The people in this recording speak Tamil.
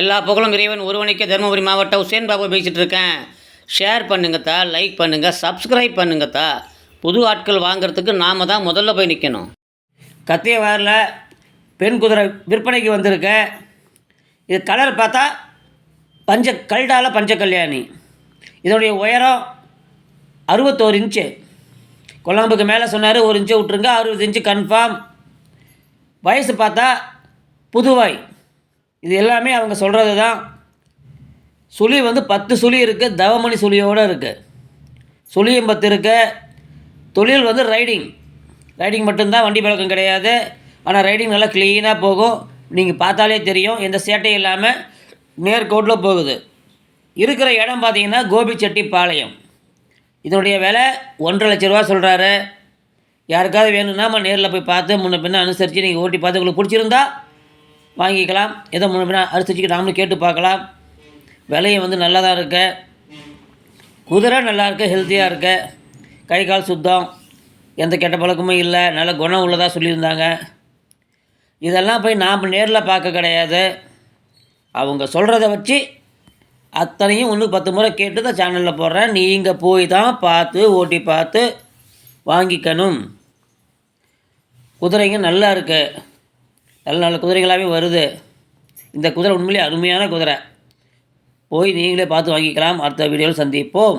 எல்லா புகழும் இறைவன் ஒருவனுக்கே தருமபுரி மாவட்டம் உசேன் பாபு பேசிகிட்டு இருக்கேன். ஷேர் பண்ணுங்கத்தா லைக் பண்ணுங்கள் சப்ஸ்கிரைப் பண்ணுங்கத்தா புது ஆட்கள் வாங்குறதுக்கு நாம் தான் முதல்ல போய் நிற்கணும் கத்தியவாரில் பெண் குதிரை விற்பனைக்கு வந்திருக்க. இது கலர் பார்த்தா பஞ்ச கல்டால பஞ்ச கல்யாணி. இதனுடைய உயரம் அறுபத்தோரு இன்ச்சு. கொழம்புக்கு மேலே சொன்னார் ஒரு இன்ச்சு விட்ருங்க அறுபது இன்ச்சு கன்ஃபார்ம் வயசு பார்த்தா புதுவாய். இது எல்லாமே அவங்க சொல்கிறது தான். சுழி வந்து பத்து சுழி இருக்குது தவமணி சுழியோடு இருக்குது சுழியும் பத்து இருக்கு. தொழில் வந்து ரைடிங். ரைடிங் மட்டும்தான் வண்டி பழக்கம் கிடையாது. ஆனால் ரைடிங் நல்லா க்ளீனாக போகும். நீங்கள் பார்த்தாலே தெரியும் எந்த சேட்டையும் இல்லாமல் நேர்கோட்டில் போகுது. இருக்கிற இடம் பார்த்தீங்கன்னா கோபிச்செட்டிப்பாளையம். இதனுடைய விலை ஒன்றரை லட்ச ரூபா சொல்கிறாரு யாருக்காவது வேணும்னா நம்ம நேரில் போய் பார்த்து முன்ன பின்ன அனுசரித்து நீங்கள் ஓட்டி பார்த்து உங்களுக்கு பிடிச்சிருந்தா வாங்கிக்கலாம். எதை முன்ன அரிசிச்சுக்கு நாமளும் கேட்டு பார்க்கலாம். விலையும் வந்து நல்லா தான் இருக்கு. குதிரை நல்லா இருக்குது ஹெல்த்தியாக இருக்கு. கை கால் சுத்தம். எந்த கெட்ட பழக்கமும் இல்லை. நல்ல குணம் உள்ளதாக சொல்லியிருந்தாங்க. இதெல்லாம் போய் நாம் நேரில் பார்க்க கிடையாது. அவங்க சொல்கிறத வச்சு அத்தனையும் ஒன்று பத்து முறை கேட்டு தான் சேனலில் போடுறேன். நீங்கள் போய் தான் பார்த்து ஓட்டி பார்த்து வாங்கிக்கணும். குதிரைங்க நல்லா இருக்குது நல்ல நல்ல குதிரைகளாகவே வருது. இந்த குதிரை உண்மையிலே அருமையான குதிரை. போய் நீங்களே பார்த்து வாங்கிக்கலாம். அடுத்த வீடியோவில் சந்திப்போம்.